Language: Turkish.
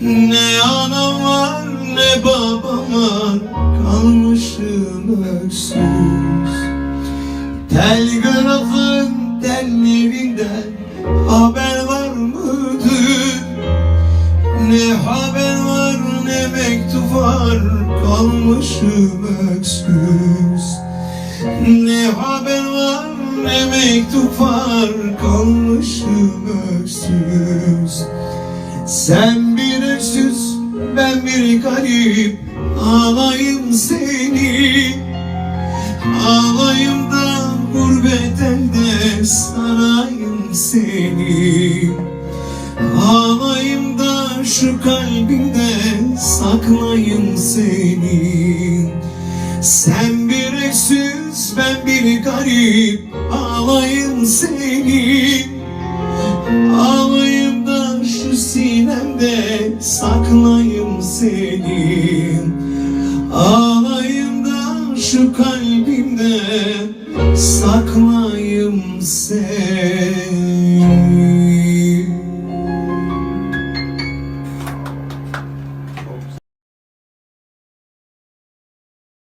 Ne anam var ne babam var Kalmışım öksüz. Telgrafın tellerinden Haber var mıdır? Ne haber var ne mektup var Kalmışım öksüz. Ne haber var ne mektup var Kalmışım öksüz sen bir öksüz, ben bir garip Ağlayım seni. Ağlayım da gurbet elde sarayım seni. Ağlayım da şu kalbimde saklayım seni. Sen bir öksüz, ben bir garip Ağlayım seni sinemde saklayım seni. Ağlayım da şu kalbimde saklayım seni